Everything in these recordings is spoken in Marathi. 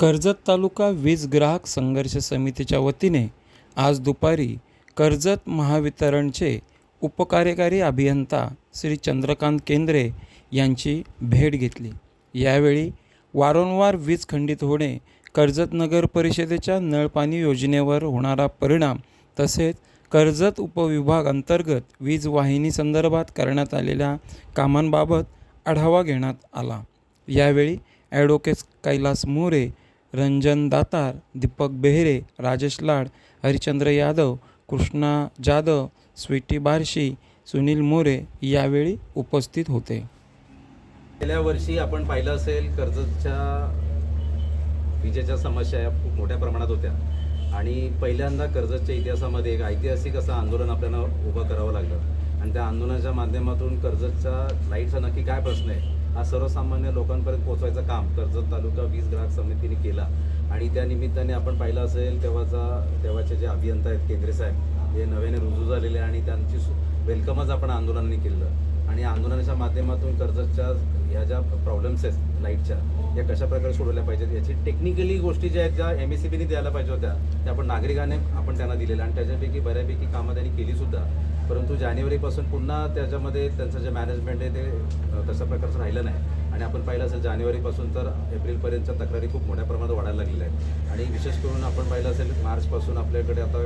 कर्जत तालुका वीज ग्राहक संघर्ष समितीच्या वतीने आज दुपारी कर्जत महावितरणचे उपकार्यकारी अभियंता श्री चंद्रकांत केंद्रे यांची भेट घेतली. यावेळी वारंवार वीज खंडित होणे कर्जत नगर परिषदेच्या नळपाणी योजनेवर होणारा परिणाम तसेच कर्जत उपविभाग अंतर्गत वीज वाहिनी संदर्भात करण्यात आलेल्या कामांबाबत आढावा घेण्यात आला. यावेळी ॲडव्होकेट कैलास मोरे रंजन दातार दीपक बेहरे राजेश लाड हरिचंद्र यादव कृष्णा जाधव स्वीटी बारशी सुनील मोरे यावेळी उपस्थित होते. गेल्या वर्षी आपण पाहिलं असेल कर्जतच्या विजेच्या समस्या या खूप मोठ्या प्रमाणात होत्या. आणि पहिल्यांदा कर्जतच्या इतिहासामध्ये एक ऐतिहासिक असं आंदोलन आपल्याला उभं करावं लागलं. आणि त्या आंदोलनाच्या माध्यमातून कर्जतच्या लाईटचा नक्की काय प्रश्न आहे? हा सर्वसामान्य लोकांपर्यंत पोहोचवायचं काम कर्जत तालुका वीज ग्राहक समितीने केला. आणि त्या निमित्ताने आपण पाहिलं असेल तेव्हाचा तेव्हाचे जे अभियंता आहेत केंद्रे साहेब हे नव्याने रुजू झालेले आणि त्यांची वेलकमच आपण आंदोलनाने केलं. आंदोलनाच्या माध्यमातून कर्जतच्या ह्या ज्या प्रॉब्लेम्स आहेत लाईटच्या या कशा प्रकारे सोडवल्या पाहिजेत याची टेक्निकली गोष्टी ज्या आहेत ज्या एम एस सी बीने द्यायला पाहिजे होत्या त्या आपण नागरिकाने आपण त्यांना दिलेल्या आणि त्याच्यापैकी बऱ्यापैकी कामं त्यांनी केली सुद्धा. परंतु जानेवारीपासून पुन्हा त्याच्यामध्ये त्यांचं जे मॅनेजमेंट आहे ते तशा प्रकारचं राहिलं नाही. आणि आपण पाहिलं असेल जानेवारीपासून तर एप्रिलपर्यंतच्या तक्रारी खूप मोठ्या प्रमाणात वाढायला लागलेल्या आहेत. आणि विशेष करून आपण पाहिलं असेल मार्चपासून आपल्याकडे आता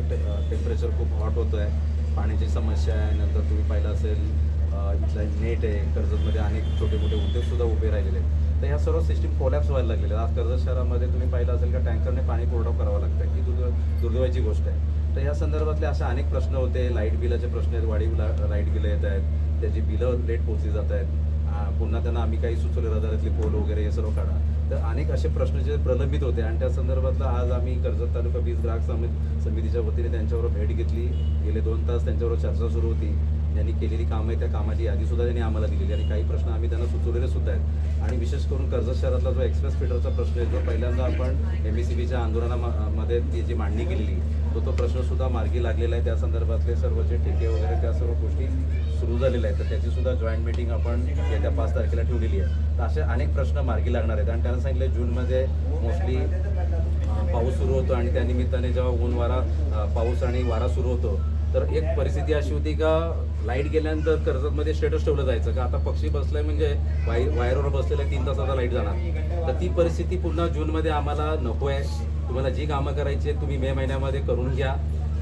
टेम्परेचर खूप हॉट होतं आहे पाण्याची समस्या आहे नंतर तुम्ही पाहिलं असेल इथला नेट आहे कर्जतमध्ये अनेक छोटे मोठे उद्योगसुद्धा उभे राहिलेले आहेत. तर ह्या सर्व सिस्टीम कोलॅप्स व्हायला लागलेल्या आहेत. आज कर्जत शहरामध्ये तुम्ही पाहिलं असेल का टँकरने पाणी पुरवठा करावा लागतं. ही दुर्द दुर्दैवाची गोष्ट आहे. तर या संदर्भातले असे अनेक प्रश्न होते. लाइट बिलाचे प्रश्न आहेत वाढीव लाइट बिलं येत आहेत. त्याची बिलं लेट पोचली जात आहेत. पुन्हा त्यांना आम्ही काही सुचवले रदारातले पोल वगैरे हे सर्व काढा. तर अनेक असे प्रश्न जे प्रलंबित होते आणि त्या संदर्भातला आज आम्ही कर्जत तालुका वीज ग्राहक समिती समितीच्या वतीने त्यांच्यावर भेट घेतली. गेले दोन तास त्यांच्यावर चर्चा सुरू होती. ज्यांनी केलेली कामं आहे त्या कामाची यादीसुद्धा त्यांनी आम्हाला दिलेली आणि काही प्रश्न आम्ही त्यांना सुचवलेले सुद्धा आहेत. आणि विशेष करून कर्जत शहरातला जो एक्सप्रेस फीडरचा प्रश्न आहे जो पहिल्यांदा आपण एम एस सी बीच्या आंदोलनामध्ये ती जी मांडणी केलेली तो तो प्रश्नसुद्धा मार्गी लागलेला आहे. त्या संदर्भातले सर्व जे ठेके वगैरे त्या सर्व गोष्टी सुरू झालेल्या आहेत. तर त्याचीसुद्धा जॉईंट मीटिंग आपण येत्या पाच तारखेला ठेवलेली आहे. तर असे अनेक प्रश्न मार्गी लागणार आहेत. आणि त्यांना सांगितलं जूनमध्ये मोस्टली पाऊस सुरू होतो आणि त्यानिमित्ताने जेव्हा ऊन वारा पाऊस आणि वारा सुरू होतो तर एक परिस्थिती अशी होती का लाइट गेल्यानंतर कर्जतमध्ये स्टेटस ठेवलं जायचं का? आता पक्षी बसलाय म्हणजे वाय वायरवर बसलेलं तीन तासाचा लाइट जाणार. तर ती परिस्थिती पुन्हा जूनमध्ये आम्हाला नको आहे. तुम्हाला जी कामं करायची आहेत तुम्ही मे महिन्यामध्ये करून घ्या.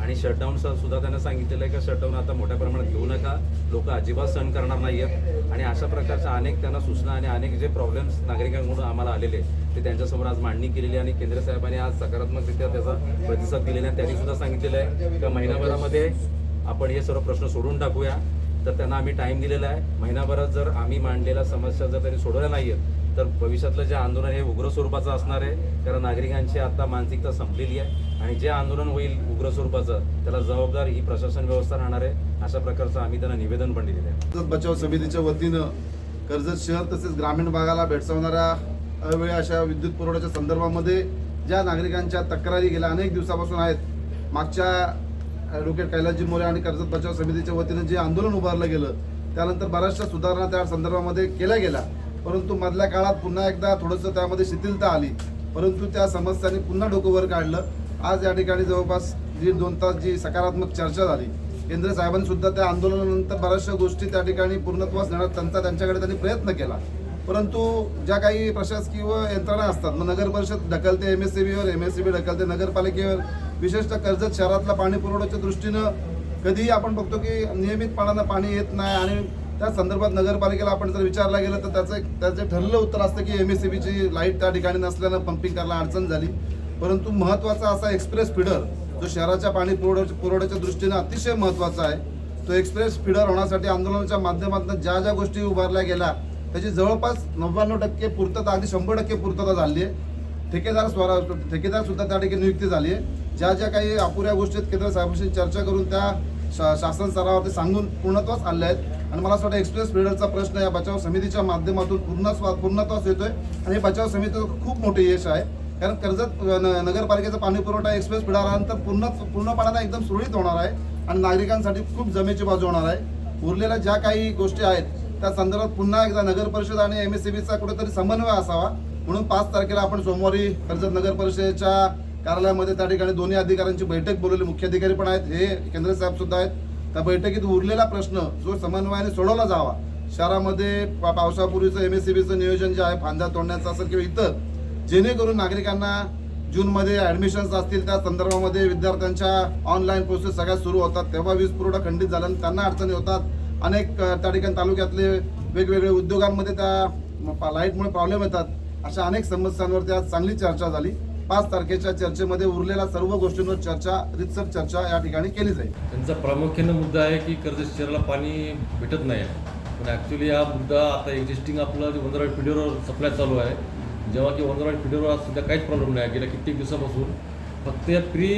आणि शटडाऊन सुद्धा त्यांना सांगितलेलं आहे का शटडाऊन आता मोठ्या प्रमाणात घेऊ नका. लोक अजिबात सहन करणार नाही आहेत आणि अशा प्रकारच्या अनेक त्यांना सूचना आणि अनेक जे प्रॉब्लेम्स नागरिकांकडून आम्हाला आलेले ते त्यांच्यासमोर आज मांडणी केलेली आणि केंद्र साहेबांनी आज सकारात्मकरित्या त्याचा प्रतिसाद दिलेला आहे. त्यांनी सुद्धा सांगितलेलं आहे का महिनाभरामध्ये आपण हे सर्व प्रश्न सोडून टाकूया. तर त्यांना आम्ही टाईम दिलेला आहे. महिनाभरात जर आम्ही मांडलेल्या समस्या जर त्यांनी सोडवल्या नाही आहेत तर भविष्यातलं जे आंदोलन हे उग्र स्वरूपाचं असणार आहे कारण नागरिकांची आता मानसिकता संपलेली आहे. आणि जे आंदोलन होईल उग्र स्वरूपाचं त्याला जबाबदार ही प्रशासन व्यवस्था राहणार आहे. अशा प्रकारचं आम्ही त्यांना निवेदन पण दिलेलं आहे. बचाव समितीच्या वतीनं कर्जत शहर तसेच ग्रामीण भागाला भेडसावणाऱ्या अवेळी अशा विद्युत पुरवठ्याच्या संदर्भामध्ये ज्या नागरिकांच्या तक्रारी गेल्या अनेक दिवसापासून आहेत मागच्या ॲडव्होकेट कैलासजी मोरे आणि कर्जत बचाव समितीच्या वतीनं जे आंदोलन उभारलं गेलं त्यानंतर बऱ्याचशा सुधारणा त्या संदर्भामध्ये केल्या गेल्या. परंतु मधल्या काळात पुन्हा एकदा थोडंसं त्यामध्ये शिथिलता आली. परंतु त्या समस्यांनी पुन्हा डोकं वर काढलं. आज या ठिकाणी जवळपास दीड दोन तास जी सकारात्मक चर्चा झाली. केंद्र साहेबांनीसुद्धा त्या आंदोलनानंतर बऱ्याचशा गोष्टी त्या ठिकाणी पूर्णत्वास नेण्यात त्यांचा त्यांच्याकडे त्यांनी प्रयत्न केला. परंतु ज्या काही प्रशासकीय व यंत्रणा असतात मग नगर परिषद ढकलते एम एस सी बीवर एम एस सी बी ढकलते नगरपालिकेवर विशेषतः कर्जत शहरातला पाणी पुरवठ्याच्या दृष्टीनं कधीही आपण बघतो की नियमितपणानं पाणी येत नाही आणि त्या संदर्भात नगरपालिकेला आपण जर विचारला गेलं तर त्याचं एक त्याचं ठरलं उत्तर असतं की एम एस सी बीची लाइट त्या ठिकाणी नसल्यानं पंपिंग करायला अडचण झाली. परंतु महत्त्वाचा असा एक्सप्रेस फिडर जो शहराच्या पाणी पुरवठ्या पुरवठ्याच्या दृष्टीनं अतिशय महत्त्वाचा आहे तो एक्सप्रेस फिडर होण्यासाठी आंदोलनाच्या माध्यमातून ज्या ज्या गोष्टी उभारल्या गेल्या त्याची जवळपास नव्याण्णव टक्के पूर्तता अगदी शंभर टक्के पूर्तता झाली आहे. ठेकेदार स्वरा ठेकेदार सुद्धा त्या ठिकाणी नियुक्ती झाली आहे. ज्या ज्या काही अपुऱ्या गोष्टी आहेत केंद्र साहेबांशी चर्चा करून त्या शा शासन स्तरावरती सांगून पूर्णत्वास आणल्या आहेत. आणि मला असं वाटतं एक्सप्रेस फिडरचा प्रश्न या बचाव समितीच्या माध्यमातून पूर्ण पूर्णत्वास येतोय. आणि हे बचाव समितीचं खूप मोठे यश आहे. कारण कर्जत न- नगरपालिकेचा पाणी पुरवठा एक्सप्रेस फिडर आल्यानंतर पूर्ण पूर्णपणाने एकदम सुरळीत होणार आहे. आणि नागरिकांसाठी खूप जमेची बाजू होणार आहे. उरलेल्या ज्या काही गोष्टी आहेत त्या संदर्भात पुन्हा एकदा नगर परिषद आणि एम एस सी बीचा कुठेतरी समन्वय असावा. म्हणून पाच तारखेला आपण सोमवारी कर्जत नगर परिषदेच्या कार्यालयामध्ये त्या ठिकाणी दोन्ही अधिकाऱ्यांची बैठक बोलवली. मुख्य अधिकारी पण आहेत. हे केंद्र साहेब सुद्धा आहेत. त्या बैठकीत उरलेला प्रश्न जो समन्वयाने सोडवला जावा शहरामध्ये पा- पावसापूर्वीचं एम एस सी बीचं नियोजन जे आहे फांद्या तोडण्याचं असेल किंवा इतर जेणेकरून नागरिकांना जूनमध्ये ॲडमिशन्स असतील त्या संदर्भामध्ये विद्यार्थ्यांच्या ऑनलाईन प्रोसेस सगळ्या सुरू होतात. तेव्हा वीज पुरवठा खंडित झाल्यानं त्यांना अडचणी होतात. अनेक त्या ठिकाणी तालुक्यातले वेगवेगळे उद्योगांमध्ये त्या लाईटमुळे प्रॉब्लेम येतात. अशा अनेक समस्यांवरती आज चांगली चर्चा झाली. पाच तारखेच्या चर्चेमध्ये उरलेल्या सर्व गोष्टींवर चर्चा रितसर चर्चा या ठिकाणी केली जाईल. त्यांचा प्रामुख्यानं मुद्दा आहे की कर्ज शहराला पाणी भेटत नाही. आहे पण ॲक्च्युली हा मुद्दा आता एक्झिस्टिंग आपलं जे वंदराळ पिढीवर सप्लाय चालू आहे. जेव्हा की वंदराळ पिढीवर आज सध्या काहीच प्रॉब्लेम नाही. गेल्या कित्येक दिवसापासून फक्त या प्री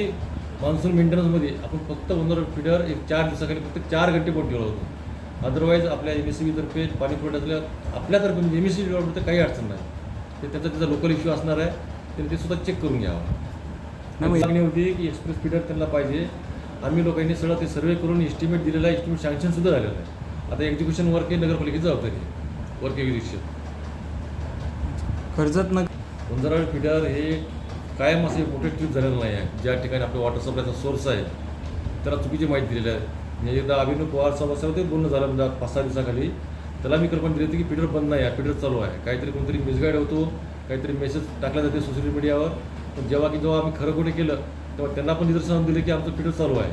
मान्सून मेंटेनन्समध्ये आपण फक्त वंदराळ पिढीवर एक चार दिवसाखाली फक्त चार घंटे बोट ठेवलं होतं. अदरवाईज आपल्या एम एस सी बीतर्फे पाणी पुरवठ्यातल्या आपल्यातर्फे एम एस सी बीतर्फे काही अडचण नाही. ते त्याचा त्याचा लोकल इश्यू असणार आहे. तर ते सुद्धा चेक करून घ्यावं. मागणी होती की एक्सप्रेस फीडर त्यांना पाहिजे. आम्ही लोकांनी सगळं ते सर्वे करून एस्टिमेट दिलेला आहे एस्टिमेट सँक्शन सुद्धा झालेलं आहे. आता एक्झिक्युशन वर्क हे नगरपालिकेची जबाबदारी आहे वर्क एक्झिक्युशन कर्जत नगर वंजाराळ फिडर हे कायम असे मोठे ट्रिप झालेलं नाही आहे. ज्या ठिकाणी आपल्या वॉटर सप्लायचा सोर्स आहे त्याला चुकीची माहिती दिलेली आहे. म्हणजे एकदा अभिनव पवार समस्यामध्ये बोलणं झालं म्हणजे पाच सहा दिवसाखाली. त्याला मी कल्पना दिली होती की फिडर बंद नाही आहे फिडर चालू आहे. काहीतरी कोणतरी मिसगाईड होतो काहीतरी मेसेज टाकला जाते सोशल मीडियावर पण जेव्हा की जेव्हा आम्ही खरं कुठे केलं तेव्हा त्यांना पण निदर्शनात दिलं की आमचं फिडर चालू आहे.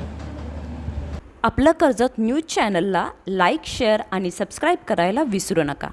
आपलं कर्जत न्यूज चॅनलला लाईक शेअर आणि सबस्क्राईब करायला विसरू नका.